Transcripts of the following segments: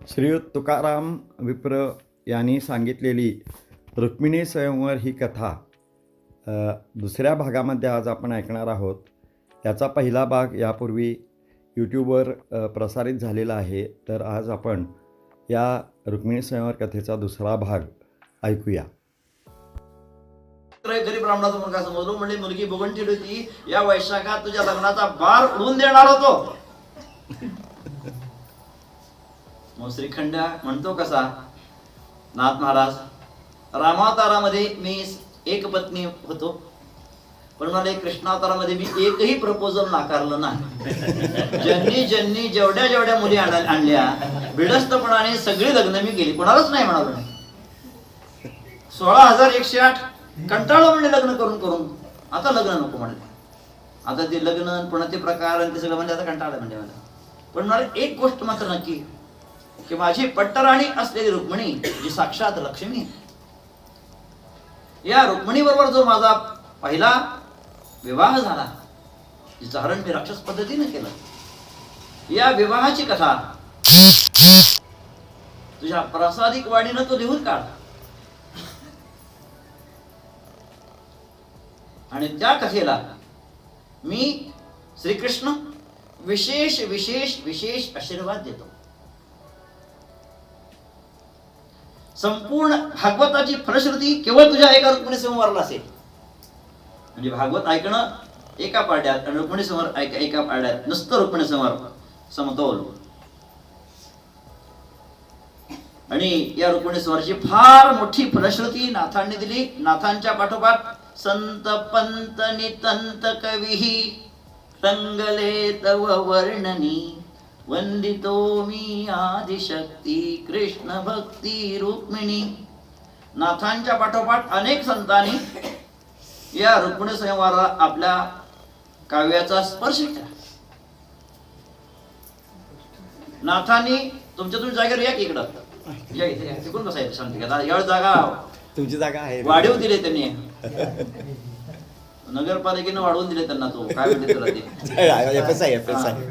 श्रीयुत तुकाराम विप्र यांनी सांगितलेली रुक्मिणी स्वयंवर ही कथा दुसऱ्या भागामध्ये आज आपण ऐकणार आहोत. याचा पहिला भाग यापूर्वी यूट्यूबवर प्रसारित झालेला आहे. तर आज आपण या रुक्मिणी स्वयंवर कथेचा दुसरा भाग ऐकूया. तर गरीब ब्राह्मणाचा मुलगा समजलो म्हणजे मुलगी बघून ठेवली होती या वैशाखात तुझ्या लग्नाचा बार उडून देणार होतो. मग श्रीखंड म्हणतो कसा? नाथ महाराज रामावतारामध्ये मी एक पत्नी होतो. पण मला कृष्णावतारामध्ये मी एकही प्रपोजल नाकारलं नाही. ज्यांनी ज्यांनी जेवढ्या जेवढ्या मुली आणल्या बिडस्तपणाने सगळी लग्न मी केली. कोणालाच नाही म्हणालो नाही सोळा हजार एकशे आठ कंटाळा म्हणले लग्न करून करून. आता लग्न नको म्हणले आता ते लग्न पुन्हा ते प्रकार आणि ते सगळं म्हणजे आता कंटाळलं म्हणजे मला. पण मला एक गोष्ट मात्र नक्की की माझी पट्टराणी असलेली रुक्मिणी जी साक्षात लक्ष्मी या रुक्मिणी बरोबर जो माझा पहिला विवाह झाला जिचं हरण मी राक्षस पद्धतीने केलं. या विवाहाची कथा तुझ्या प्रासादिक वाणीनं तो लिहून काढ आणि त्या कथेला मी श्रीकृष्ण विशेष विशेष विशेष आशीर्वाद देतो. संपूर्ण भागवताची फलश्रुती केवळ तुझ्या एका रुक्मिणी समोरला असेल. म्हणजे भागवत ऐकणं एका पाड्यात आणि रुक्मिणी समोर ऐक एका पाड्यात नुसतं रुक्मिणी समोर समतोल. आणि या रुक्मिणी समोरची फार मोठी फलश्रुती नाथांनी दिली. नाथांच्या पाठोपाठ संत पंत नितंत कविही रंगले तव वर्णनी. वंदितो मी आदिशक्ती कृष्ण भक्ती रुक्मिणी. नाथांच्या पाठोपाठ अनेक संतांनी या रुक्मिणी संवाराला आपल्या काव्याचा स्पर्श केला. नाथांनी तुमच्या तुम्ही जागेवर या की इकडं? या इथे. तिकडून बसायचं शांती एवढं जागा तुमची जागा आहे. वाढीव दिले त्यांनी. नगरपालिकेनं वाढवून दिले त्यांना तो. काय म्हणते त्याला ते?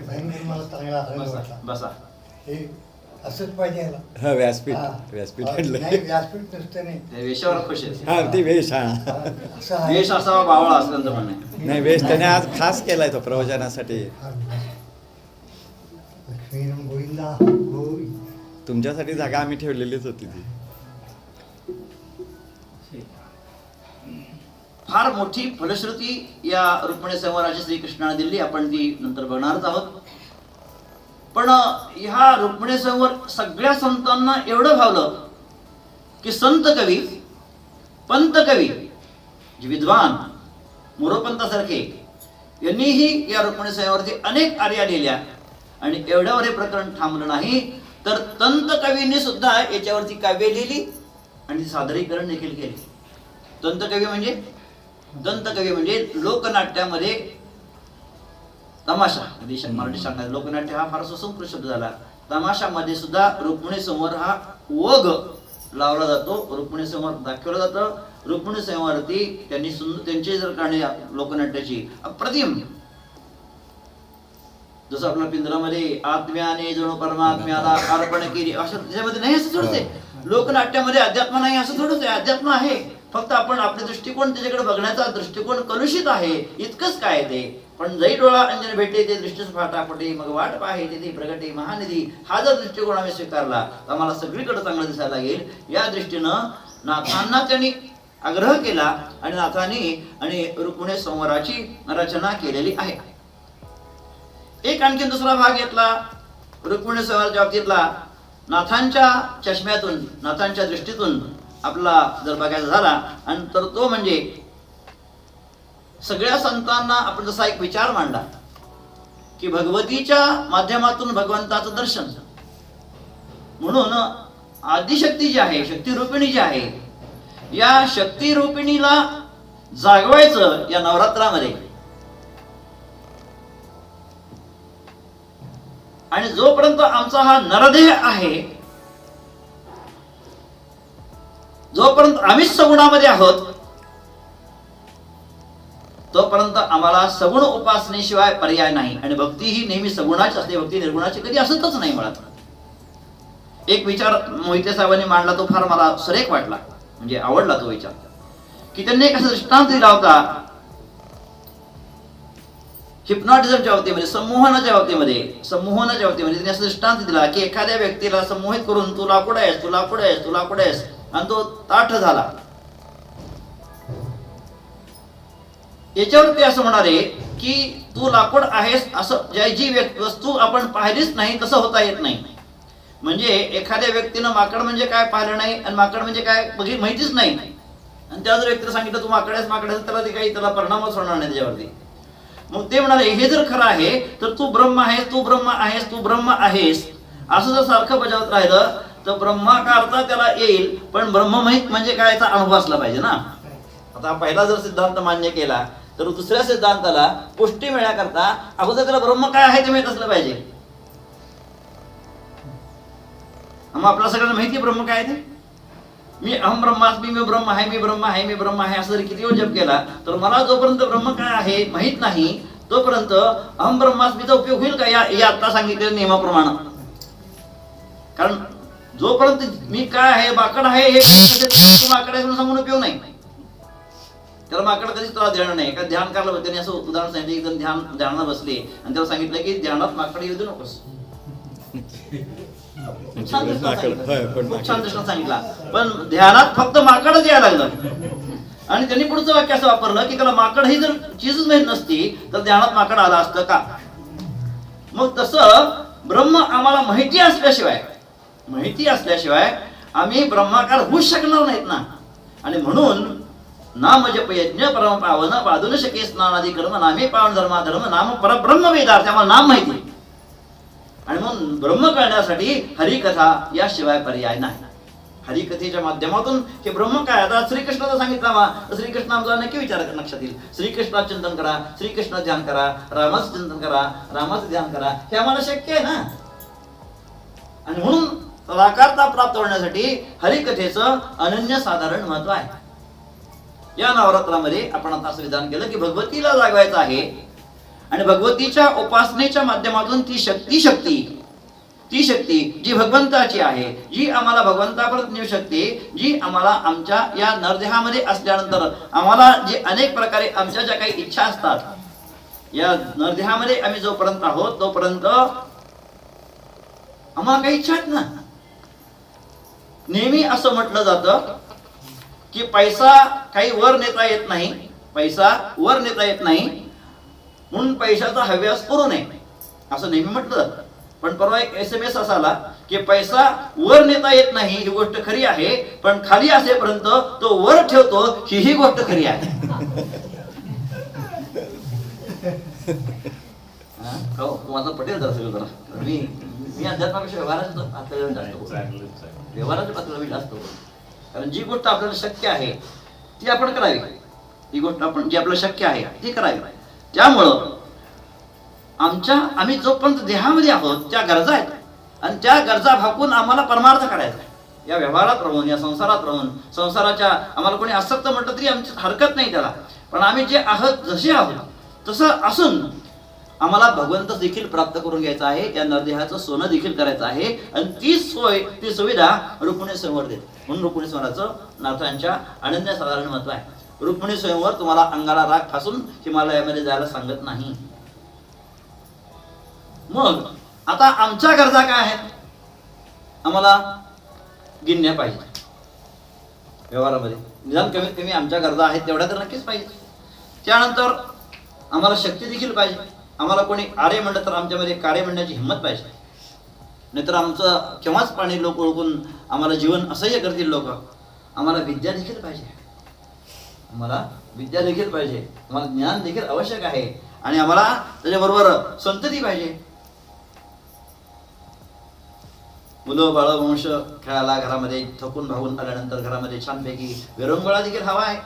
भयंकर मला चांगला आनंद बसा वाटला बसा. हे असंच पाहिजे याला हा. व्यासपीठ. व्यासपीठ हा, नाही आणलं व्यासपीठ नसतं नाही. त्या वेशावर खुश आहे हा ती वेश हा. हा, असं आहे. वेश असावा बावळा असं त्यांचं म्हणणं आहे. नाही वेश त्याने आज खास केलाय तो प्रवचनासाठी. हा. लक्ष्मीरम गोविंदा गोविंद तुमच्यासाठी जागा आम्ही ठेवलेलीच होती ती. फार मोठी फलश्रुती या रुक्मिणी संवाराची श्रीकृष्णाने दिली आपण ती नंतर बघणारच आहोत. पण ह्या रुक्मिणी संवर सगळ्या संतांना एवढं भावलं की संत कवी पंत कवी विद्वान मोरोपंतासारखे यांनीही या रुक्मिणी संवारती अनेक आर्या लिहिल्या आणि एवढ्यावर हे प्रकरण थांबलं नाही तर तंत कवींनी सुद्धा याच्यावरती काव्य लिहिली आणि सादरीकरण देखील केले. दंतकवी म्हणजे? दंतकवी म्हणजे लोकनाट्यामध्ये तमाशा. म्हणजे श- मराठी सांगायचं लोकनाट्य हा फार सुसंस्कृत शब्द झाला. तमाशामध्ये सुद्धा रुक्मिणी समोर हा वग लावला जातो. रुक्मिणी समोर दाखवलं जातं. रुक्मिणी समोरती त्यांनी सुंदर त्यांची जर गाणी लोकनाट्याची अप्रतिम. जसं आपल्या पिंजरामध्ये आत्म्याने जणू परमात्म्याला अर्पण केली. असं त्याच्यामध्ये नाही असं थोडंच आहे. लोकनाट्यामध्ये अध्यात्म नाही असं थोडंच आहे. अध्यात्म आहे. फक्त आपण आपले दृष्टिकोन त्याच्याकडे बघण्याचा दृष्टिकोन कलुषित आहे इतकंच काय ते. पण जरी डोळा अंजन भेटे ते दृष्टीस फाटाफटे मग वाट पाहे तिथे प्रगटे महानिधी. हा जर दृष्टिकोन आम्ही स्वीकारला तर आम्हाला सगळीकडे चांगलं दिसायला लागेल. या दृष्टीनं नाथांना त्यांनी आग्रह केला आणि नाथांनी आणि रुक्मिणी संवराची रचना केलेली आहे. एक आणखी दुसरा भाग घेतला रुक्मिणी संवराच्या बाबतीतला. नाथांच्या चष्म्यातून नाथांच्या दृष्टीतून आपला जर बघायचा झाला आणि तर तो म्हणजे सगळ्या संतांना आपण जसा एक विचार मांडला की भगवतीच्या माध्यमातून भगवंताचं दर्शन म्हणून आदिशक्ती जी आहे शक्तिरूपिणी जी आहे या शक्तिरूपिणीला जागवायचं या नवरात्रामध्ये. आणि जोपर्यंत आमचा हा नरदेह आहे जोपर्यंत आम्हीच सगुणामध्ये आहोत तोपर्यंत आम्हाला सगुण उपासनेशिवाय पर्याय नाही. आणि भक्ती ही नेहमी सगुणाची असते. भक्ती निर्गुणाची कधी असतच नाही मुळात एक विचार मोहिते साहेबांनी मांडला तो फार मला सुरेख वाटला. म्हणजे आवडला तो विचार. की त्यांनी एक असा दृष्टांत दिला होता हिप्नॉटिझमच्या बाबतीमध्ये संमोहनाच्या बाबतीमध्ये संमोहनाच्या बाबतीमध्ये त्यांनी असं दृष्टांत दिला की एखाद्या व्यक्तीला संमोहित करून तू लाकूड आहेस तू लाकूड आहेस तू लाकूड आहेस आणि तो ताठ झाला. याच्यावर ते असं म्हणाले की तू लाकूड आहेस असं ज्या जी वस्तू आपण पाहिलीच नाही तसं होता येत नाही. म्हणजे एखाद्या व्यक्तीनं माकड म्हणजे काय पाहिलं नाही आणि माकड म्हणजे काय बघी माहितीच नाही. आणि त्या जर व्यक्तीला सांगितलं तू माकड आहेस माकड आहेस त्याला ते काही त्याला परिणामच होणार नाही त्याच्यावरती. मग ते म्हणाले हे जर खरं आहे तर तू ब्रह्म आहेस तू ब्रह्म आहेस तू ब्रह्म आहेस. असं जर सारखं बजावत राहिलं तर ब्रह्माकारता त्याला येईल पण ब्रह्ममाहित म्हणजे काय याचा अनुभव असला पाहिजे ना. आता पहिला जर सिद्धांत मान्य केला तर दुसऱ्या सिद्धांताला पुष्टी मिळण्याकरता अगोदर त्याला ब्रह्म काय आहे ते माहीत असलं पाहिजे. मग आपल्या सगळ्यांना माहिती ब्रह्म काय आहे ते? मी अहम ब्रह्मास्मी मी ब्रह्म आहे मी ब्रह्म आहे मी ब्रह्म आहे असं जरी किती वेळ जप केला तर मला जोपर्यंत ब्रह्म काय आहे माहीत नाही तोपर्यंत अहम ब्रह्मास्मीचा उपयोग होईल का? या या आता सांगितलेल्या नियमाप्रमाणे. कारण जोपर्यंत मी काय आहे माकड आहे हे माकड आहे सांगून उपयोग नाही. त्याला माकड कधीच तुला ध्यान नाही. का ध्यान करायला त्याने असं उदाहरण सांगितलं एक ध्यान ध्यानाला बसले आणि त्याला सांगितलं की ध्यानात माकड येऊ देऊ नकोस. खूप छान सांगितला पण ध्यानात फक्त माकडच यायला लागलं. आणि त्यांनी पुढचं वाक्य असं वापरलं की त्याला माकड ही जर चीजच माहीत नसती तर ध्यानात माकड आला असतं का? मग तसं ब्रह्म आम्हाला माहिती असल्याशिवाय माहिती असल्याशिवाय आम्ही ब्रह्माकार होऊच शकणार नाहीत ना. आणि म्हणून नाम जप यज्ञ परम पावन पादुन शके स्नानादी कर्म नामे पावन धर्मा धर्म नाम परब्रह्म वेदार त्यामुळे नाम माहिती. आणि म्हणून ब्रह्म कळण्यासाठी हरिकथा याशिवाय पर्याय नाही. हरिकथेच्या माध्यमातून हे ब्रह्म काय? आता श्रीकृष्णाचा सांगितलं वा. श्रीकृष्ण आमचा नक्की विचार लक्षात येईल श्रीकृष्णा चिंतन करा श्रीकृष्ण ध्यान करा रामाचं चिंतन करा रामाचं ध्यान करा हे आम्हाला शक्य आहे ना? आणि म्हणून तदाकारता प्राप्त होण्यासाठी हरिकथेचं अनन्य साधारण महत्त्व आहे. या नवरात्रामध्ये आपण आता असं विधान केलं की भगवतीला जागवायचं आहे. आणि भगवतीच्या उपासनेच्या माध्यमातून ती शक्ती शक्ती. ती शक्ती जी भगवंताची आहे जी आम्हाला भगवंतापर्यंत नेऊ शकते जी आम्हाला आमच्या या नरदेहामध्ये असल्यानंतर आम्हाला जे अनेक प्रकारे आमच्या ज्या काही इच्छा असतात या नरदेहामध्ये आम्ही जोपर्यंत आहोत तोपर्यंत आम्हाला काही इच्छा आहेत ना. नेहमी असं म्हटलं जातं की पैसा काही वर नेता येत नाही पैसा वर नेता येत नाही म्हणून पैशाचा हव्यास करू नये. असं नेहमी म्हटलं जातं. पण परवा एक एस एम एस असा आला की पैसा वर नेता येत नाही ही गोष्ट खरी आहे पण खाली असेपर्यंत तो वर ठेवतो ही ही गोष्ट खरी आहे. हा? हो पटेल जरा सगळं जरा मी मी अध्यात्मापेक्षा व्यवहाराच्या पातळीवर जास्त बोलतो. व्यवहाराच्या पातळीवर मी जास्त. कारण जी गोष्ट आपल्याला शक्य आहे ती आपण करावी. ही गोष्ट आपण जी आपल्याला शक्य आहे ती करावी. त्यामुळं आमच्या आम्ही जोपर्यंत देहामध्ये आहोत त्या गरजा आहेत. आणि त्या गरजा भागून आम्हाला परमार्थ करायचा आहे. या व्यवहारात राहून या संसारात राहून संसाराच्या आम्हाला कोणी आसक्त म्हटलं तरी आमची हरकत नाही त्याला. पण आम्ही जे आहोत जसे आहोत तसं असून आम्हाला भगवंत देखील प्राप्त करून घ्यायचं आहे. या नरदेहाचं सोनं देखील करायचं आहे. आणि ती सोय ती सुविधा रुक्मिणी समोर देते. म्हणून रुक्मिणी स्वराचं नाथांच्या अनन्य साधारण महत्त्व आहे. रुक्मिणी स्वयंवर तुम्हाला अंगाला राग फासून हिमालयामध्ये जायला सांगत नाही. मग आता आमच्या गरजा काय आहेत? आम्हाला गिनण्या पाहिजे. व्यवहारामध्ये. निदान कमीत कमी आमच्या गरजा आहेत तेवढ्या तर नक्कीच पाहिजे. त्यानंतर आम्हाला शक्ती देखील पाहिजे. आम्हाला कोणी आरे म्हणलं तर आमच्यामध्ये कार्य म्हणण्याची हिंमत पाहिजे. नाहीतर आमचं केव्हाच पाणी लोक ओळखून आम्हाला जीवन असह्य करतील लोक. आम्हाला विद्या देखील पाहिजे. आम्हाला विद्या देखील पाहिजे. आम्हाला ज्ञान देखील आवश्यक आहे. आणि आम्हाला त्याच्याबरोबर संतती पाहिजे. मुलं बाळ वंश खेळायला घरामध्ये थकून भागून आल्यानंतर घरामध्ये छानपैकी विरंगुळा देखील हवा आहे.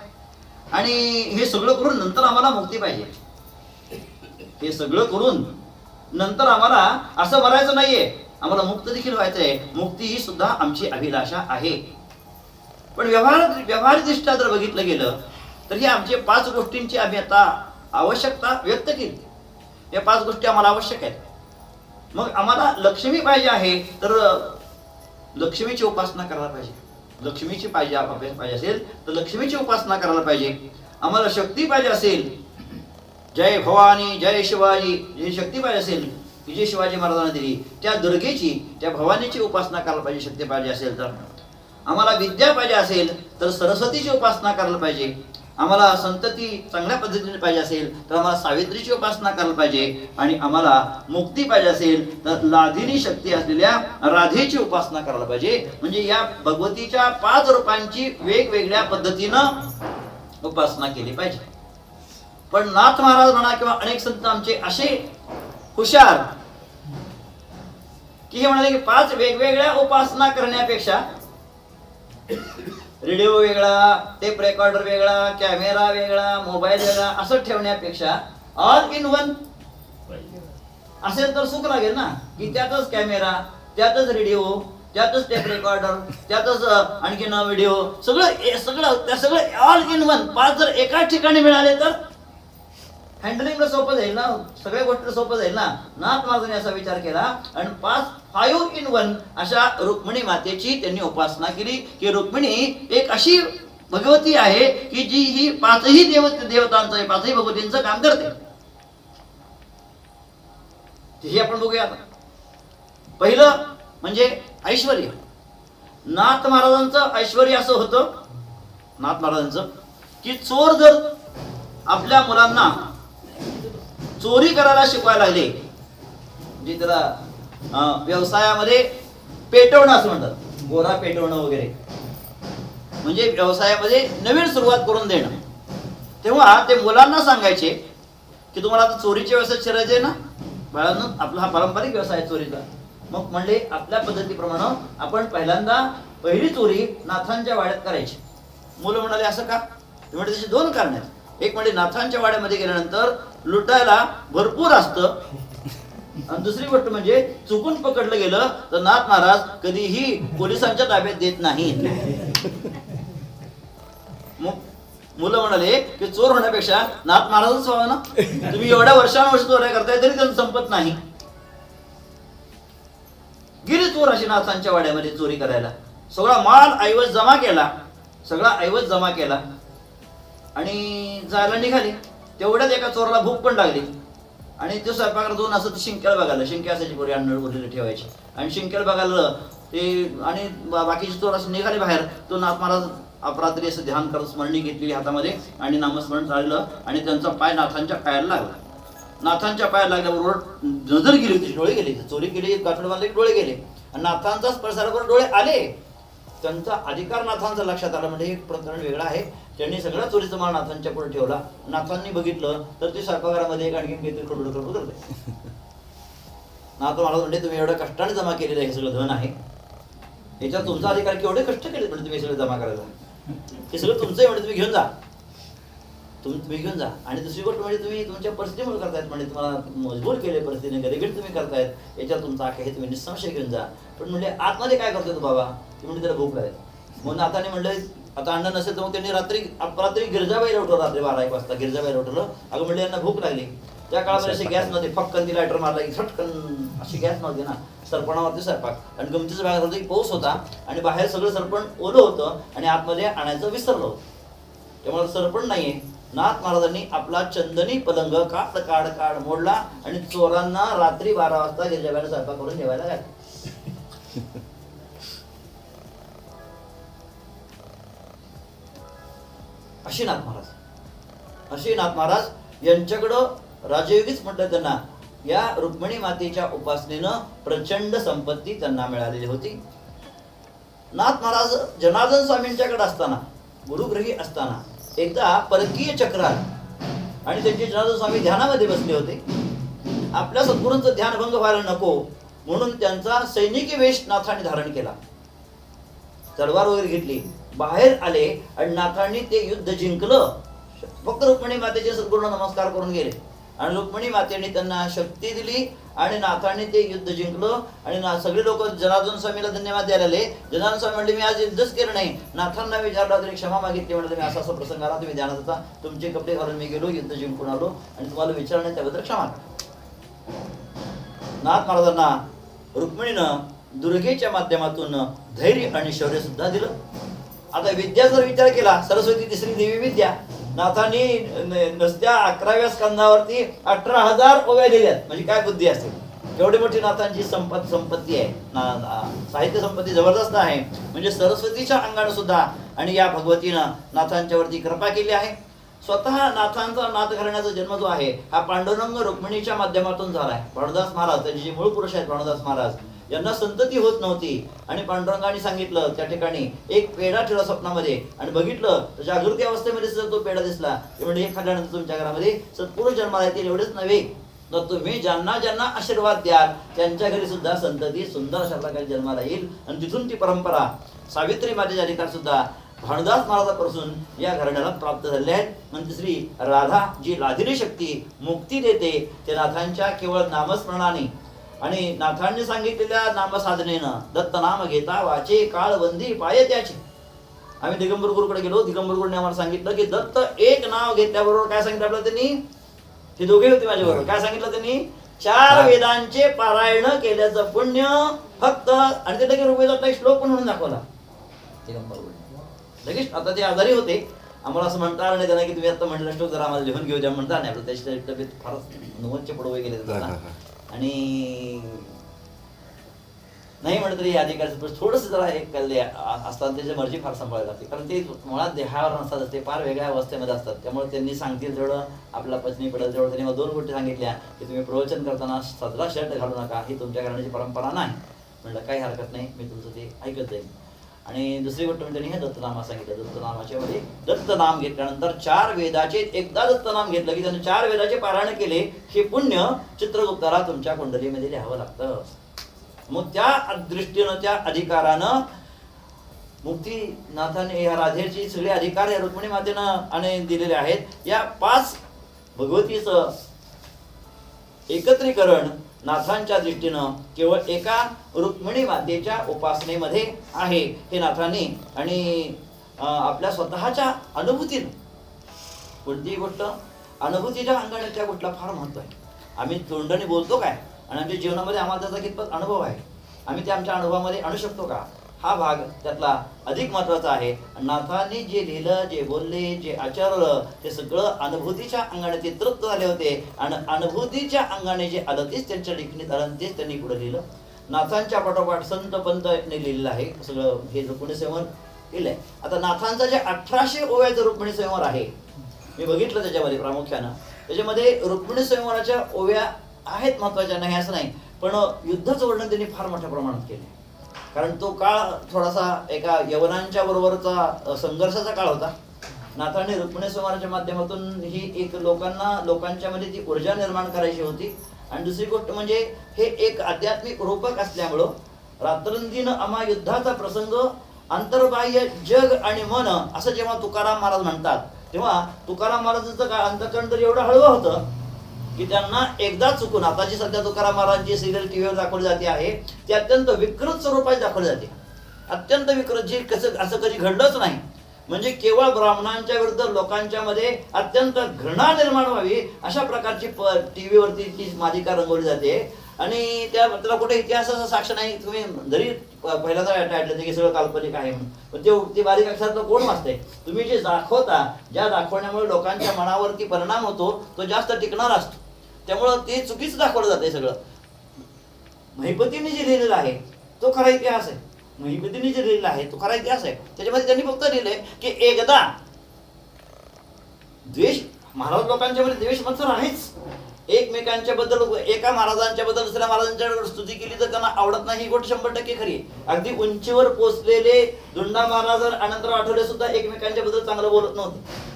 आणि हे सगळं करून नंतर आम्हाला मुक्ती पाहिजे. हे सगळं करून नंतर आम्हाला असं भरायचं नाहीये. आम्हाला मुक्त देखील व्हायचंय. मुक्ती ही सुद्धा आमची अभिलाषा आहे. पण व्यवहार व्यवहारदृष्ट्या जर बघितलं गेलं तर ही आमचे पाच गोष्टींची आम्ही आता आवश्यकता व्यक्त केली. या पाच गोष्टी आम्हाला आवश्यक आहेत. मग आम्हाला लक्ष्मी पाहिजे आहे तर लक्ष्मीची उपासना करायला पाहिजे. लक्ष्मीची पाहिजे अभ्यास पाहिजे असेल तर लक्ष्मीची उपासना करायला पाहिजे. आम्हाला शक्ती पाहिजे असेल जय भवानी जय शिवाजी जी शक्ती पाहिजे असेल की जी शिवाजी महाराजांना दिली त्या दुर्गेची त्या भवानीची उपासना करायला पाहिजे शक्ती पाहिजे असेल तर. आम्हाला विद्या पाहिजे असेल तर सरस्वतीची उपासना करायला पाहिजे. आम्हाला संतती चांगल्या पद्धतीने पाहिजे असेल तर आम्हाला सावित्रीची उपासना करायला पाहिजे आणि आम्हाला मुक्ती पाहिजे असेल तर लाधिनी शक्ती असलेल्या राधेची उपासना करायला पाहिजे. म्हणजे या भगवतीच्या पाच रूपांची वेगवेगळ्या पद्धतीनं उपासना केली पाहिजे. पण नाथ महाराज म्हणा किंवा अनेक संत आमचे असे हुशार की हे म्हणाले की पाच वेगवेगळ्या उपासना करण्यापेक्षा रेडिओ वेगळा टेप रेकॉर्डर वेगळा कॅमेरा वेगळा मोबाईल वेगळा असं ठेवण्यापेक्षा ऑल इन वन असेल तर सुख लागेल ना? की त्यातच कॅमेरा त्यातच रेडिओ त्यातच टेप रेकॉर्डर त्यातच आणखी आणखीन व्हिडिओ सगळं सगळं त्या सगळं ऑल इन वन पाच जर एकाच ठिकाणी मिळाले तर हँडलिंगला सोपं जाईल ना. सगळ्या गोष्टी सोपं जाईल ना. नाथ महाराजांनी असा विचार केला आणि पाच फाईव्ह इन वन अशा रुक्मिणी मातेची त्यांनी उपासना केली. की रुक्मिणी एक अशी भगवती आहे की जी ही पाचही देव देवतांचं पाचही भगवतींचं काम करते. हे आपण बघूया आता. पहिलं म्हणजे ऐश्वर नाथ महाराजांचं ऐश्वर असं होतं. नाथ महाराजांचं. की चोर जर आपल्या मुलांना चोरी करायला शिकवायला लागले. म्हणजे त्याला व्यवसायामध्ये पेटवणं असं म्हणतात. गोरा पेटवणं वगैरे. म्हणजे व्यवसायामध्ये नवीन सुरुवात करून देणं. तेव्हा ते मुलांना सांगायचे की तुम्हाला आता चोरीच्या व्यवसाय शिरायचे आहे ना? बाळांना आपला हा पारंपरिक व्यवसाय चोरीचा. मग म्हणले आपल्या पद्धतीप्रमाणे आपण पहिल्यांदा पहिली चोरी नाथांच्या वाड्यात करायची. मुलं म्हणाले असं का? म्हणजे त्याची दोन कारण आहेत. एक म्हणजे नाथांच्या वाड्यामध्ये गेल्यानंतर लुटायला भरपूर असतं. आणि दुसरी गोष्ट म्हणजे चुकून पकडलं गेलं तर नाथ महाराज कधीही पोलिसांच्या ताब्यात देत नाहीत. मुलं म्हणाले की चोर होण्यापेक्षा नाथ महाराजच व्हावं ना? तुम्ही एवढ्या वर्षानुवर्ष चोऱ्या करताय तरी त्यांना संपत नाही. गिरी चोर अशी नाथांच्या वाड्यामध्ये चोरी करायला. सगळा माल ऐवज जमा केला. सगळा ऐवज जमा केला. आणि जायला निघाले. तेवढ्याच एका चोराला भूक पण लागली. आणि तो स्वयंपाकाला दोन असं शिंक्याला बघायला. शिंके असायची पोरी अन्न वगैरे ठेवायची. आणि शिंक्याला बघायला ते आणि बाकीचे चोर असे निघाले बाहेर. तो नाथ महाराज अपरात्री असं ध्यान करत स्मरणी घेतलेली हातामध्ये आणि नामस्मरण चाललं आणि त्यांचा पाय नाथांच्या पायाला लागला. नाथांच्या पायाला लागल्याबरोबर नजर गेली होती डोळे गेले. चोरी केली गाठोड बांधले डोळे गेले. आणि नाथांचा स्पर्श डोळे आले. त्यांचा अधिकार नाथांचा लक्षात आला. म्हणजे एक प्रकरण वेगळं आहे. त्यांनी सगळा चोरीचा माल नाथांच्या पुढे ठेवला. नाथांनी बघितलं तर ते स्वयंपाकघरामध्ये एक आणखी काहीतरी खडबड खडबड करते नाथ महाराज म्हणजे तुम्ही एवढ्या कष्टाने जमा केलेलं हे सगळं धन आहे. याच्यात तुमचा अधिकार केवढे कष्ट केले म्हणजे तुम्ही सगळं जमा करायचं हे सगळं तुमचं म्हणजे तुम्ही घेऊन जा. तुम्ही तुम्ही घेऊन जा. आणि दुसरी गोष्ट म्हणजे तुम्ही तुमच्या परिस्थितीमुळे करतायत. म्हणजे तुम्हाला मजबूर केले परिस्थितीने गरिबीत तुम्ही करतायत याच्यावर तुमचा आहे हे तुम्ही निसंशय घेऊन जा. पण म्हणजे आतमध्ये काय करतोय तो बाबा? ते म्हणजे त्याला भूक लागेल म्हणून आता म्हणले आता अन्न नसेल तर मग त्यांनी रात्री रात्री गिरजाबाई उठवलं रात्री बारा एक वाजता गिरजाबाई उठवलं अगं म्हणले यांना भूक लागली. त्या काळामध्ये असे गॅस नव्हते. फक्कन ती लायटर मारला की झटकन अशी गॅस नव्हती ना. सरपणावरती सरपाक आणि गमतीचा भाग होता की पाऊस होता आणि बाहेर सगळं सरपण ओलं होतं आणि आतमध्ये आणायचं विसरलं. होतं त्यामुळे सरपण नाहीये. नाथ महाराजांनी आपला चंदनी पलंग काढ काढ काढ मोडला आणि चोरांना रात्री बारा वाजता गिरजाबाईला स्वयंपाक करून जेवायला घातला. अशीनाथ महाराज. अशीनाथ महाराज यांच्याकडं राजयोगीच म्हटलं त्यांना या रुक्मिणी मातेच्या उपासनेनं प्रचंड संपत्ती त्यांना मिळालेली होती. नाथ महाराज जनार्दन स्वामींच्याकडे असताना गुरुग्रही असताना एकदा परकीय चक्रात आणि त्यांचे जनार्दन स्वामी ध्यानामध्ये बसले होते. आपल्या सद्गुरूंचं ध्यान भंग व्हायला नको म्हणून त्यांचा सैनिकी वेश नाथाने धारण केला. तलवार वगैरे घेतली. बाहेर आले आणि नाथांनी ते युद्ध जिंकलं. वक्रपणे मातेचे सद्गुरूंना नमस्कार करून गेले. आणि रुक्मिणी मातेने त्यांना शक्ती दिली आणि नाथांनी ते युद्ध जिंकलं. आणि सगळे लोक जनार्दन स्वामीला धन्यवाद द्यायला आले. जनार्दन स्वामी म्हणले मी आज युद्धच केलं नाही. नाथांना विचारला तरी क्षमा मागितली. म्हणलं मी असा असा प्रसंग आला तुम्ही ध्यानात होता. तुमचे कपडे घालून मी गेलो युद्ध जिंकून आलो. आणि तुम्हाला विचारणे त्याबद्दल क्षमा. नाथ महाराजांना रुक्मिणीनं दुर्गेच्या माध्यमातून धैर्य आणि शौर्य सुद्धा दिलं. आता विद्या जर विचार केला सरस्वती तिसरी देवी विद्या. नाथांनी नसत्या अकराव्या स्कंधावरती अठरा हजार ओव्या लिहिल्यात म्हणजे काय बुद्धी असेल एवढी मोठी नाथांची संपत संपत्ती आहे. ना- साहित्य संपत्ती जबरदस्त आहे. म्हणजे सरस्वतीच्या अंगाने सुद्धा आणि या भगवतीनं नाथांच्यावरती कृपा केली आहे. स्वतः नाथांचा नाथ घराण्याचा जन्म जो आहे हा पांडुरंग रुक्मिणीच्या माध्यमातून झाला आहे भानुदास महाराज त्यांचे जे मूळ पुरुष आहेत भानुदास महाराज यांना संतती होत नव्हती. आणि पांडुरंगाने सांगितलं त्या ठिकाणी एक पेढा ठेवला स्वप्नामध्ये. आणि बघितलं तर जागृती अवस्थेमध्ये तो पेढा दिसला. ते म्हणजे हे खाल्ल्यानंतर तुमच्या घरामध्ये सत्पुरुष जन्माला येतील एवढेच नव्हे. तर तुम्ही ज्यांना ज्यांना आशीर्वाद द्याल त्यांच्या घरी सुद्धा संतती सुंदर अशा प्रकारे जन्माला येईल. आणि तिथून ती परंपरा सावित्री मातेचे अधिकार सुद्धा भानुदास महाराजापासून या घराण्याला प्राप्त झाले आहेत. म्हणजे श्री राधा जी लादिनी शक्ती मुक्ती देते. ते नाथांच्या केवळ नामस्मरणाने आणि नाथांनी सांगितलेल्या नामसाधनेनं दत्त नाम घेता वाचे काळ बंदी पाये त्याचे. आम्ही दिगंबर गुरुकडे गेलो. दिगंबर गुरुने आम्हाला सांगितलं की दत्त एक नाव घेतल्याबरोबर काय सांगितलं आपल्याला त्यांनी? ते दोघे होते माझ्याबरोबर. काय सांगितलं त्यांनी? चार वेदांचे पारायण केल्याचं पुण्य फक्त आणि ते लगेच एक श्लोक पण म्हणून दाखवला. दिगंबर गुरुने. लगेच आता ते आजारी होते. आम्हाला असं म्हणता आलं नाही त्यांना की तुम्ही आता म्हटलं श्लोक जरा आम्हाला लिहून घेऊ द्या म्हणता. नाही आपलं त्याची तब्येत फारच नव्वदच्या पुढे गेले. आणि नाही म्हटलं तरी अधिकारी थोडस जरा एक कल्ले असतात त्याची मर्जी फार सांभाळायला लागते कारण ते मुळात देहावर नसतात ते फार वेगळ्या अवस्थेमध्ये असतात. त्यामुळे त्यांनी सांगतील तेवढं आपल्या पत्नी पडेल तेवढं. त्यांनी मला दोन गोष्टी सांगितल्या की तुम्ही प्रवचन करताना सदरा शर्ट घालू नका ही तुमच्या घराण्याची परंपरा नाही. म्हटलं काही हरकत नाही मी तुमचं ते ऐकत जाईल आणि दुसरी गोष्ट म्हणजे त्यांनी हे दत्तनामा सांगितलं. दत्तनामाच्या मध्ये दत्तनाम घेतल्यानंतर चार वेदाचे एकदा दत्तनाम घेतलं की त्यांनी चार वेदाचे पारायण केले हे पुण्य चित्रगुप्ताला तुमच्या कुंडलीमध्ये लिहावं लागतं. मग त्या दृष्टीनं त्या अधिकारानं मुक्तीनाथाने या राधेची सगळे अधिकार या रुक्मिणी मातेनं आणि दिलेले आहेत. या पाच भगवतीचं एकत्रीकरण नाथांच्या दृष्टीनं केवळ एका रुक्मिणी मातेच्या उपासनेमध्ये आहे हे नाथांनी. आणि आपल्या स्वतःच्या अनुभूतीनं. कोणतीही गोष्ट अनुभूतीच्या अंगाने त्या गोष्टीला फार महत्त्व आहे. आम्ही तोंडाने बोलतो काय? आणि आमच्या जीवनामध्ये आम्हाला त्याचा कितपत अनुभव आहे? आम्ही ते आमच्या अनुभवामध्ये आणू शकतो का? हा भाग त्यातला अधिक महत्त्वाचा आहे. नाथांनी जे लिहिलं जे बोलले जे आचरलं ते सगळं अनुभूतीच्या अंगाने ते तृप्त झाले होते. आणि अनुभूतीच्या अंगाने जे आलं तेच त्यांच्या लेखणीत आलं तेच त्यांनी पुढे लिहिलं. नाथांच्या पाठोपाठ संत पंतने लिहिलेलं आहे. सगळं हे रुक्मिणी संवर लिहिलंय आता नाथांचं जे अठराशे ओव्याचं रुक्मिणी संवर आहे मी बघितलं त्याच्यामध्ये प्रामुख्यानं. त्याच्यामध्ये रुक्मिणी स्वयंवराच्या ओव्या आहेत महत्त्वाच्या नाही असं नाही. पण युद्धाचं वर्णन त्यांनी फार मोठ्या प्रमाणात केले कारण तो काळ थोडासा एका यवनांच्या बरोबरचा संघर्षाचा काळ होता. नाथाने रुक्मिणी स्वयंवराच्या माध्यमातून ही एक लोकांना लोकांच्या मध्ये ती ऊर्जा निर्माण करायची होती. आणि दुसरी गोष्ट म्हणजे हे एक आध्यात्मिक रूपक असल्यामुळं रात्रंदिन अमा युद्धाचा प्रसंग अंतर्बाह्य जग आणि मन असं जेव्हा तुकाराम महाराज म्हणतात तेव्हा तुकाराम महाराजांचं काय अंतकरण तर एवढं हळवं होतं की त्यांना एकदा चुकून आता जी सध्या तुकाराम महाराजांची सिरियल टीव्हीवर दाखवली जाते आहे ती अत्यंत विकृत स्वरूपात दाखवली जाते. अत्यंत विकृत जी कसं असं कधी घडलंच नाही. म्हणजे केवळ ब्राह्मणांच्या विरुद्ध लोकांच्या मध्ये अत्यंत घृणा निर्माण व्हावी अशा प्रकारची टीव्हीवरती ती मालिका रंगवली जाते. आणि त्या त्याला कुठे इतिहासाचा साक्ष नाही तुम्ही जरी पहिल्यांदा ऐकलं की सगळं काल्पनिक आहे म्हणून. ते ते बारीक अक्षरात कोण वाचते तुम्ही जे दाखवता ज्या दाखवण्यामुळे लोकांच्या मनावरती परिणाम होतो तो जास्त टिकणार असतो. त्यामुळं ते चुकीचं दाखवलं जाते सगळं. महिपतीने जे लिहिलेलं आहे तो खरा इतिहास आहे. महिपतीने जे लिहिलेलं आहे तो खरा इतिहास आहे. त्याच्यामध्ये त्यांनी फक्त लिहिलंय की एकदा द्वेष महाराज लोकांच्या मध्ये द्वेष मत्सर आहेच एकमेकांच्या बद्दल एका महाराजांच्या बद्दल दुसऱ्या महाराजांच्या स्तुती केली तर त्यांना आवडत नाही ही गोष्ट शंभर टक्के खरी अगदी उंचीवर पोचलेले दुंडा महाराज आणि अनंतराव आठवले सुद्धा एकमेकांच्या बद्दल चांगलं बोलत नव्हते.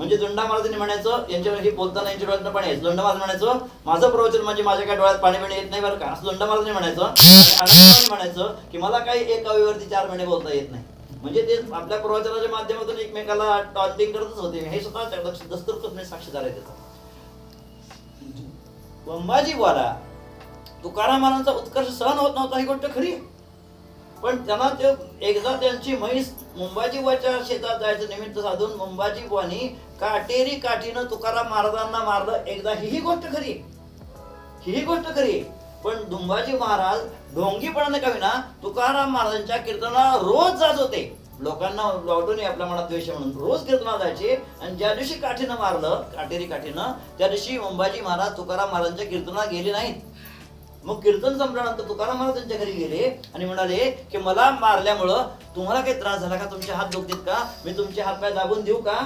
म्हणजे दुंडा महाराजांनी म्हणायचं यांच्यावर बोलताना यांच्या डोळ्यात पाणी यायचं दुंडा महाराज म्हणायचं माझं प्रवचन म्हणजे माझ्या काय डोळ्यात पाणी पिणे येत नाही बरं का? असं दुंडा महाराजांनी म्हणायचं. आणि म्हणायचं की मला काही एक कवीवरती चार महिने बोलता येत नाही. म्हणजे ते आपल्या प्रवचनाच्या माध्यमातून एकमेकाला टॉन्टिंग करतच होते. हे स्वतः दस्तूर साक्षीदार आहे त्याचा. बंबाजी वाला तुकारामांचा उत्कर्ष सहन होत नव्हता ही गोष्ट खरी पण त्यांना ते एकदा त्यांची म्हैस मुंबाजी शेतात जायचं निमित्त साधून मुंबाजी काटेरी काठीनं तुकाराम महाराजांना मारलं. एकदा ही गोष्ट खरी. आहे. ही गोष्ट खरी. पण दुंबाजी महाराज ढोंगीपणाने का विना तुकाराम महाराजांच्या कीर्तनाला रोज जात होते. लोकांना लॉकडाऊन आपल्या मनात द्वेष म्हणून रोज कीर्तनाला जायचे. आणि ज्या दिवशी काठीनं मारलं काटेरी काठीनं त्या दिवशी मुंबाजी महाराज तुकाराम महाराजांच्या कीर्तनाला गेले नाहीत. मग कीर्तन संपल्यानंतर तुकाराम महाराज त्यांच्या घरी गेले आणि म्हणाले की मला मारल्यामुळं तुम्हाला काही त्रास झाला का? तुमचे हात दुखतील का? मी तुमचे हात पाय दाबून देऊ का?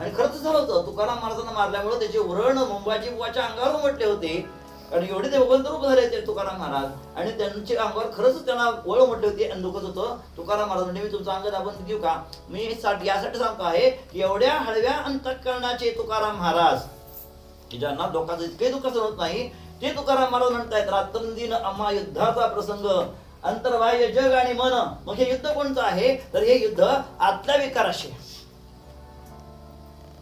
आणि खरंच झालं होतं तुकाराम महाराजांना मारल्यामुळे त्याचे व्रण मुंबाजी बुवाच्या अंगावर उमटले होते. आणि एवढे ते भगवंत रूप झाले ते तुकाराम महाराज. आणि त्यांचे अंगावर खरंच त्यांना वळ उमटले होते आणि दुखत होतं. तुकाराम महाराज म्हणजे मी तुमचं अंग दाबून घेऊ का? मी यासाठी सांगतो आहे की एवढ्या हळव्या अंतकरणाचे तुकाराम महाराज की ज्यांना दुःखाचं इतके दुःख होत नाही ते तुकाराम महाराज म्हणतायत रात्रंदिन अम्मा युद्धाचा प्रसंग. अंतर्बाह्य जग आणि मन. मग हे युद्ध कोणतं आहे? तर हे युद्ध आतल्या विकाराशी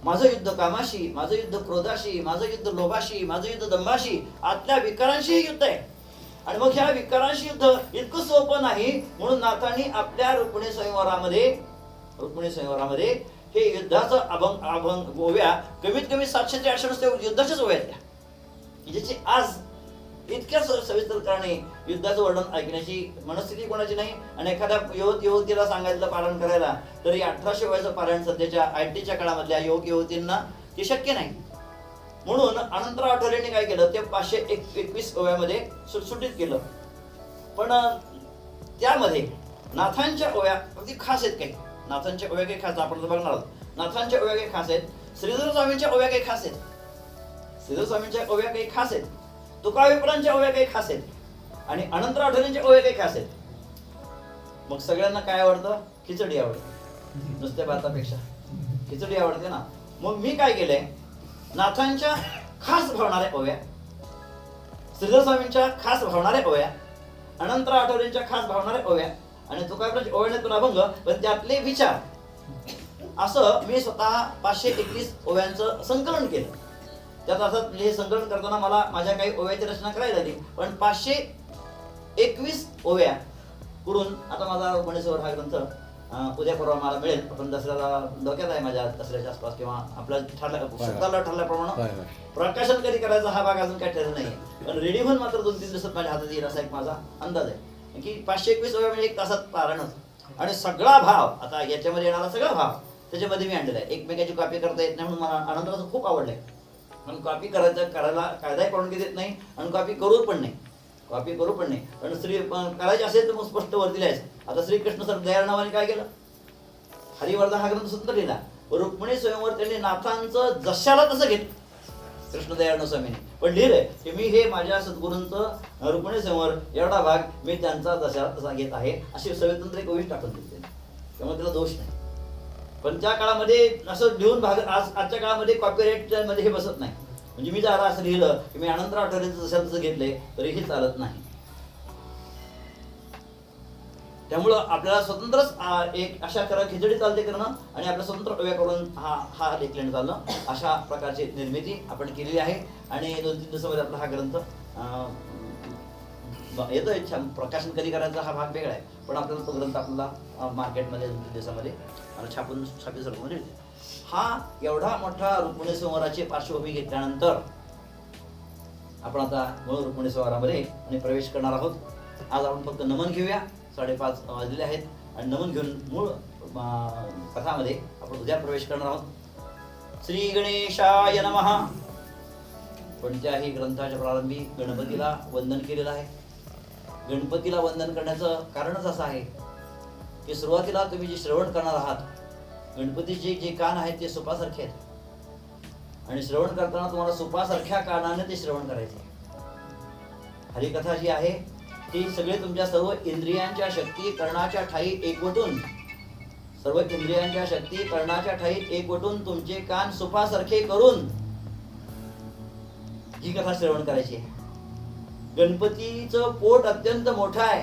माझं युद्ध कामाशी माझं युद्ध क्रोधाशी माझं युद्ध लोभाशी माझं युद्ध दंभाशी आतल्या विकारांशीही युद्ध आहे आणि मग ह्या विकारांशी युद्ध इतकं सोपं नाही म्हणून नाथांनी आपल्या रुक्मिणी स्वयंवरामध्ये रुक्मिणी स्वयंवरामध्ये हे युद्धाचं अभंग अभंग ओव्या कमीत कमी सातशे ते आठशे नुसते युद्धाच्याच ओव्या आहेत त्या. ज्याची आज इतक्या स- सविस्तरपणे युद्धाचं वर्णन ऐकण्याची मनस्थिती कोणाची नाही? आणि एखाद्या युवक युवतीला सांगायचं पारायण करायला तरी अठराशे वयाचं पारायण सध्याच्या आय टीच्या काळामधल्या युवक युवतींना ते शक्य नाही. म्हणून अनंतराव आठवलेंनी काय केलं? ते पाचशे एक एकवीस ओव्यामध्ये सुटसुटीत केलं. पण त्यामध्ये नाथांच्या ओव्या अगदी खास आहेत काही. नाथांच्या ओव्या काही खास आपण बघणार आहोत. नाथांच्या ओव्या काही खास आहेत. श्रीधर स्वामींच्या ओव्या काही खास आहेत. श्रीधर स्वामींच्या ओव्या काही खास आहेत. तुकाविप्रांच्या ओव्या काही खास आहेत. आणि अनंतराव आठवलेंच्या ओवे काही खास आहेत मग सगळ्यांना काय आवडतं? खिचडी आवडते. नुसत्या भातापेक्षा. खिचडी आवडते ना. मग मी काय केलंय नाथांच्या खास भावणाऱ्या ओव्या श्रीधर स्वामींच्या खास भावणाऱ्या ओव्या अनंतराव आठवलेंच्या खास भावणाऱ्या ओव्या आणि तुकारामांच्या ओव्याने अभंग पण त्यातले विचार. असं मी स्वतः पाचशे एकवीस ओव्यांचं संकलन केलं. त्यात असं म्हणजे हे संकलन करताना मला माझ्या काही ओव्याची रचना करायला झाली पण पाचशे एकवीस ओव्या करून आता माझा गणेशवर हा ग्रंथ उद्या परवा मला मिळेल. आपण दसऱ्याला डोक्यात आहे माझ्या दसऱ्याच्या आसपास किंवा आपल्या ठरल्या ठरल्याप्रमाणे प्रकाशन कधी करायचा हा भाग अजून काय ठरला नाही. पण रेडी होऊन मात्र दोन तीन दिवसात माझ्या हातात येईल असा एक माझा अंदाज आहे. की पाचशे एकवीस ओव्या म्हणजे एक तासात पारायणच आणि सगळा भाव आता याच्यामध्ये येणारा सगळा भाव त्याच्यामध्ये मी आणलेला आहे. एकमेकाची कॉपी करता येत नाही म्हणून मला आनंदाचं खूप आवडलंय. पण कॉपी करायचं करायला कायदाही परवानगी देत नाही आणि कॉपी करू पण नाही. कॉपी करू पण नाही. कारण श्री पण करायची असेल तर मग स्पष्ट वरती लिहायचं आता श्रीकृष्ण सर दयाळ नावाने काय केलं? हरिवर्धन हा ग्रंथ सुंदर लिहिला. रुक्मिणी स्वयंवर त्यांनी नाथांचं जशाला तसं घेत कृष्णदयाळ स्वामीने. पण लिहिलंय की मी हे माझ्या सद्गुरूंचं रुक्मिणी स्वयंवर एवढा भाग मी त्यांचा जशाला तसा घेत आहे अशी सवितंत्र एक ओवीच टाकून दिली त्यामुळे त्याला दोष नाही. पण त्या काळामध्ये असं लिहून भाग आज आजच्या काळामध्ये कॉपीराईटमध्ये हे बसत नाही. म्हणजे मी जर असं लिहिलं की मी अनंतराव आठवड्याचं जसं तसं घेतलंय तरीही चालत नाही. त्यामुळं आपल्याला स्वतंत्रच एक अशा करा खिचडी चालते करणं आणि आपल्या स्वतंत्र करून हा हा लेखलेण चालणं अशा प्रकारची निर्मिती आपण केलेली आहे. आणि दोन तीन दिवसामध्ये आपला हा ग्रंथ येतोय छान. प्रकाशन कधी करायचा हा भाग वेगळा आहे. पण आपल्याला तो ग्रंथ आपल्याला मार्केटमध्ये दोन तीन दिवसामध्ये छापून छापी स्वरूपामध्ये मिळते हा एवढा मोठा रुक्मिणी संवाराची पार्श्वभूमी घेतल्यानंतर आपण आता मूळ रुक्मिणी संवारामध्ये आणि प्रवेश करणार आहोत. आज आपण फक्त नमन घेऊया. साडेपाच वाजलेले आहेत आणि नमन घेऊन मूळ कथामध्ये आपण उद्या प्रवेश करणार आहोत. श्री गणेशाय नमहा कोणत्याही ग्रंथाच्या प्रारंभी गणपतीला वंदन केलेलं आहे. गणपतीला वंदन करण्याचं कारणच असं आहे की सुरुवातीला तुम्ही जे श्रवण करणार आहात गणपतीचे जे कान आहेत ते सुपासारखे आहेत. आणि श्रवण करताना तुम्हाला सुपासारख्या कानाने ते श्रवण करायचे. हरिकथा जी आहे ती सगळे तुमच्या सर्व इंद्रियांच्या शक्ती कर्णाच्या ठाई एकवटून सर्व इंद्रियांच्या शक्ती कर्णाच्या ठाई एकवटून तुमचे कान सुपासारखे करून ही कथा श्रवण करायची आहे. गणपतीचं पोट अत्यंत मोठं आहे.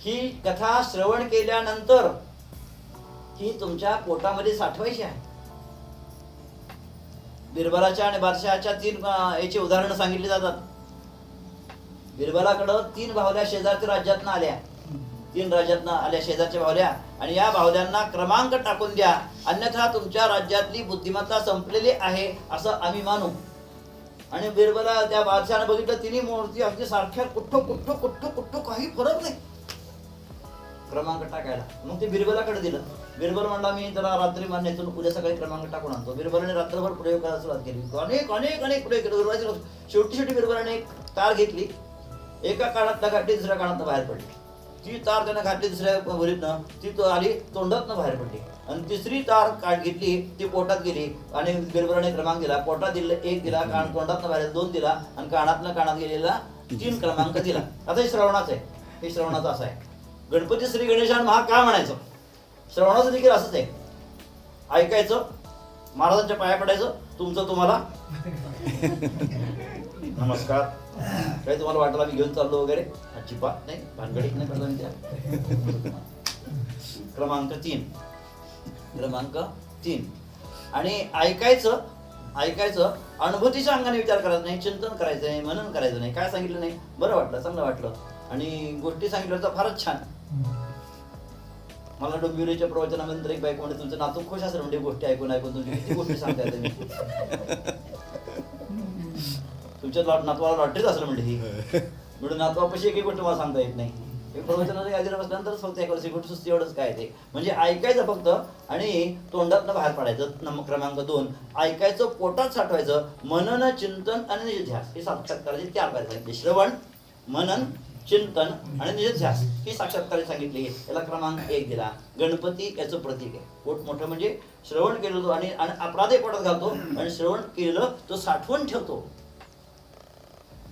ही कथा श्रवण केल्यानंतर ती तुमच्या पोटामध्ये साठवायची आहे. बिरबलाच्या आणि बादशहाच्या तीन याची उदाहरणं सांगितली जातात. बिरबलाकडं तीन भावल्या शेजारच्या राज्यातनं आल्या. तीन राज्यातनं आल्या शेजारच्या भावल्या आणि या भावल्यांना क्रमांक टाकून द्या. अन्यथा तुमच्या राज्यातली बुद्धिमत्ता संपलेली आहे असं आम्ही मानू. आणि बिरबला त्या बादशहानं बघितलं तिन्ही मूर्ती अगदी सारख्या कुठं कुठं कुठं कुठं काही फरक नाही. क्रमांक टाकायला. मग ते बिरबलाकडे दिलं. बिरबल म्हणला मी जरा रात्री मान्य येतो उद्या सकाळी क्रमांक टाकून आणतो. बिरबलाने रात्रभर प्रयोग करायला सुरुवात केली. अनेक अनेक अनेक प्रयोग केले. शेवटी शेवटी बिरबलाने एक तार घेतली. एका काळात घातली दुसऱ्या काळात बाहेर पडली. ती तार त्यानं घातली दुसऱ्या भरीतनं ती तो आली तोंडातनं बाहेर पडली. आणि तिसरी तार काढ घेतली ती पोटात गेली. आणि बिरबलाने क्रमांक दिला. पोटात दिलं एक दिला कान तोंडातनं बाहेर दोन दिला आणि कानातनं कानात गेलेला तीन क्रमांक दिला. आता हे श्रवणाचं आहे. हे श्रवणाचं असं आहे. गणपती श्री गणेशान महा काय म्हणायचं? श्रवणाचं देखील असंच आहे. ऐकायचं महाराजांच्या पाया पडायचं तुमचं तुम्हाला. नमस्कार. काय तुम्हाला वाटलं मी घेऊन चाललो वगैरे? अजिबात नाही. भानगडीत नाही पडला त्या. क्रमांक तीन. क्रमांक तीन. आणि ऐकायचं ऐकायचं अनुभूतीच्या अंगाने विचार करायचा नाही चिंतन करायचं नाही मनन करायचं नाही काय सांगितलं नाही? बरं वाटलं चांगलं वाटलं. आणि गोष्टी सांगितल्या तर फारच छान. मला डोंबिवलीच्या प्रवचनानंतर एक बाईक म्हणजे तुमचं नातू खुश असेल म्हणजे गोष्टी ऐकून ऐकून तुमची किती गोष्टी सांगताय तुम्ही. तुमच्या लॉट नातवाला लॉटरीच असलं म्हणजे ही. म्हणून नातवापाशी एक एक गोष्ट मला सांगता येत नाही. हे प्रवचनाच्या गादीवर बसल्यानंतर फक्त एक वर्षी गोष्ट सुस्ती एवढंच काय ते. म्हणजे ऐकायचं फक्त आणि तोंडातनं बाहेर पडायचं. नंबर क्रमांक दोन. ऐकायचं पोटात साठवायचं. मनन चिंतन आणि ध्यास हे साक्षात्काराची चार पाहिजे श्रवण मनन चिंतन आणि निजध्यास ही साक्षात्काराची सांगितली याला क्रमांक एक दिला. गणपती याचं प्रतीक आहे. पोट मोठं म्हणजे श्रवण केलं तो आणि अपराधे पोटात घालतो आणि श्रवण केलं तो साठवून ठेवतो.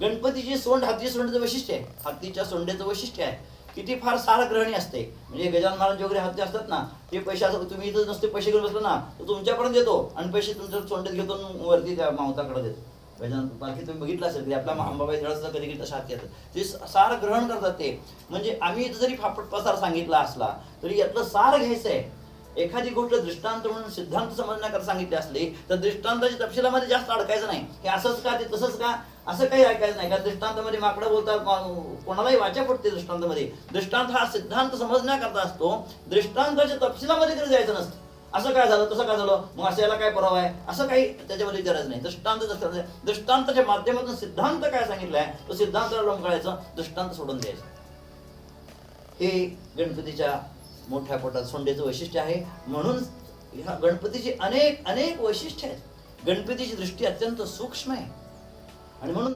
गणपतीची सोंड हाती सोंडेचं वैशिष्ट्य आहे. हत्तीच्या सोंडेचं वैशिष्ट्य आहे. किती फार सार ग्रहणी असते. म्हणजे गजानन महाराज वगैरे हत्ती असतात ना ते पैसे असतात तुम्ही इथं नसते पैसे घेऊन बसलो ना तो तुमच्यापर्यंत देतो. आणि पैसे तुमच्या सोंडेत घेतो वरती त्या मावताकडे देतो. गजानन बाकी तुम्ही बघितलं असेल की आपल्या अंबाबाई जळाचा कधी कधी तशा हात ते सार ग्रहण करतात ते. म्हणजे आम्ही इथं जरी फापट पसार सांगितला असला तरी यातलं सार घ्यायचं आहे एखादी गोष्ट दृष्टांत म्हणून सिद्धांत समजण्याकरता सांगितली असले तर दृष्टांताच्या तपशिलामध्ये जास्त अडकायचं नाही. हे असंच का ते तसंच का असं काही ऐकायचं नाही. का दृष्टांतामध्ये माकडं बोलतात कोणालाही वाचा पडते दृष्टांतामध्ये. दृष्टांत हा सिद्धांत समजण्याकरता असतो. दृष्टांताच्या तपशिलामध्ये तरी जायचं नसतं. असं काय झालं तसं काय झालं? मग असं याला काय पुरावा आहे? असं काही त्याच्यामध्ये विचारायचं नाही. दृष्टांत दृष्टांत म्हणजे दृष्टांताच्या माध्यमातून सिद्धांत काय सांगितलाय तो सिद्धांताला लोंबकाळायचं दृष्टांत सोडून द्यायचं. हे गणपतीच्या मोठ्या पोटात सोंडेचं वैशिष्ट्य आहे. म्हणून ह्या गणपतीची अनेक अनेक वैशिष्ट्य आहेत. गणपतीची दृष्टी अत्यंत सूक्ष्म आहे. आणि म्हणून